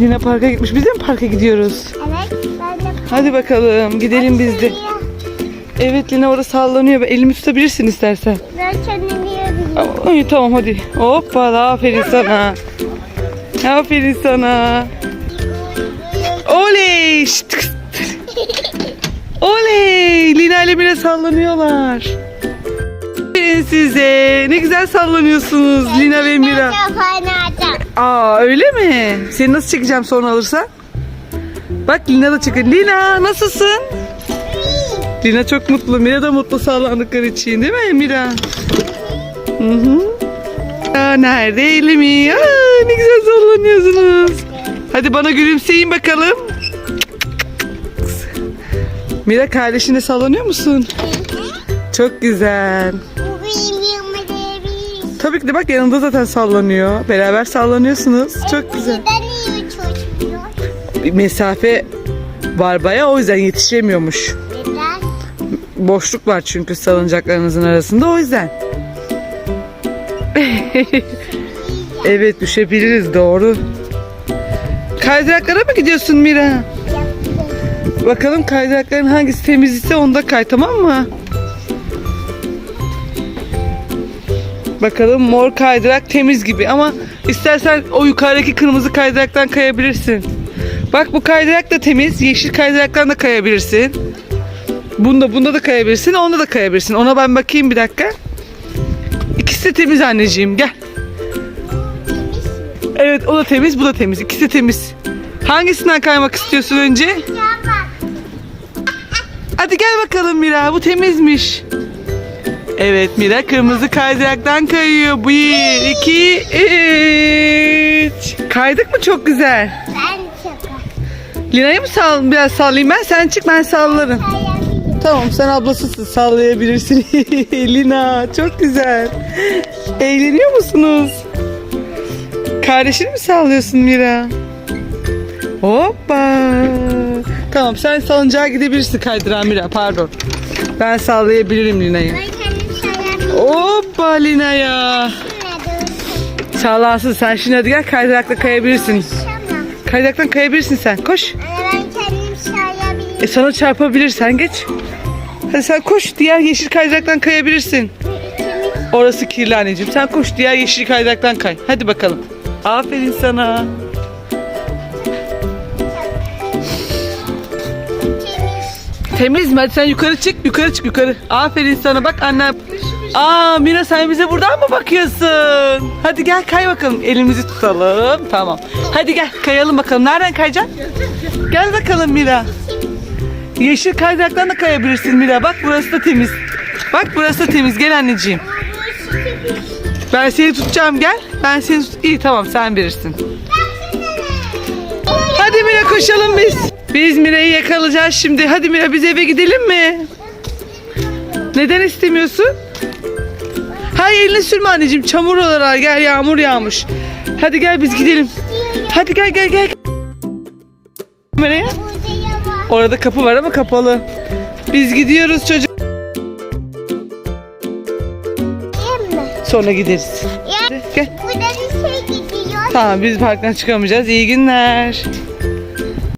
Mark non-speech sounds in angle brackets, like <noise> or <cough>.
Lina parka gitmiş. Biz de mi parka gidiyoruz? Evet. Ben de Hadi bakalım gidelim biz de. Evet Lina orada sallanıyor. Elimi tutabilirsin istersen. Ben kendimi yiyebilirim. Ay, tamam hadi. Hoppa aferin sana. Aferin sana. Oley. Şşt. Oley. Lina ile Mira sallanıyorlar. Size. Ne güzel sallanıyorsunuz Lina ve Mira. Aa öyle mi? Seni nasıl çekeceğim sonra alırsa? Bak Lina da çıkıyor. Lina nasılsın? Lina çok mutlu. Mira da mutlu sallandıkları için değil mi Mira? Hı hı. Aa, nerede elimi? Aa, ne güzel sallanıyorsunuz. Hadi bana gülümseyin bakalım. Mira kardeşine sallanıyor musun? Çok güzel. Tabii ki de bak yanında zaten sallanıyor. Beraber sallanıyorsunuz. Çok güzel. Neden iyi? Bir mesafe var baya o yüzden yetişemiyormuş. Neden? Boşluk var çünkü salıncaklarınızın arasında o yüzden. <laughs> evet düşebiliriz doğru. Kaydıraklara mı gidiyorsun Mira? Bakalım kaydırakların hangisi temiz ise onda kay tamam mı? Bakalım mor kaydırak temiz gibi ama istersen o yukarıdaki kırmızı kaydıraktan kayabilirsin. Bak bu kaydırak da temiz. Yeşil kaydıraktan da kayabilirsin. Bunda bunda da kayabilirsin. Onda da kayabilirsin. Ona ben bakayım bir dakika. İkisi de temiz anneciğim. Gel. Evet o da temiz bu da temiz. İkisi de temiz. Hangisinden kaymak istiyorsun önce? Hadi gel bakalım Mira. Bu temizmiş. Evet Mira kırmızı kaydıraktan kayıyor. Bir, iki, üç. Kaydık mı çok güzel? Ben şaka. Lina'yı mı sal biraz sallayayım ben? Sen çık ben sallarım. Tamam sen ablasısın sallayabilirsin. <laughs> Lina çok güzel. Eğleniyor musunuz? Kardeşini mi sallıyorsun Mira? Hoppa. Tamam sen salıncağa gidebilirsin kaydıran Mira pardon. Ben sallayabilirim Lina'yı. Hoppa Lina ya. Ne Sallansın sen şimdi hadi gel kaydırakla kayabilirsin. Kaydıraktan kayabilirsin sen koş. Anne ben kendim sayabilirim. E sana çarpabilir sen geç. Hadi sen koş diğer yeşil kaydıraktan kayabilirsin. Orası kirli anneciğim. Sen koş diğer yeşil kaydıraktan kay. Hadi bakalım. Aferin sana. Temiz. Mi? Hadi sen yukarı çık. Yukarı çık yukarı. Aferin sana. Bak annem. Aa Mira sen bize buradan mı bakıyorsun? Hadi gel kay bakalım. Elimizi tutalım. Tamam. Hadi gel kayalım bakalım. Nereden kayacaksın? Gel bakalım Mira. Yeşil kaydıraktan da kayabilirsin Mira. Bak burası da temiz. Bak burası da temiz. Gel anneciğim. Ben seni tutacağım gel. Ben seni tut. İyi tamam sen bilirsin. Hadi Mira koşalım biz. Biz Mira'yı yakalayacağız şimdi. Hadi Mira biz eve gidelim mi? Neden istemiyorsun? Hayır elini sürme anneciğim. Çamur olarak gel yağmur yağmış. Hadi gel biz gidelim. Hadi gel gel gel. Nereye? Orada kapı var ama kapalı. Biz gidiyoruz çocuk. Sonra gideriz. Gel. şey gidiyor. Tamam biz parktan çıkamayacağız. İyi günler.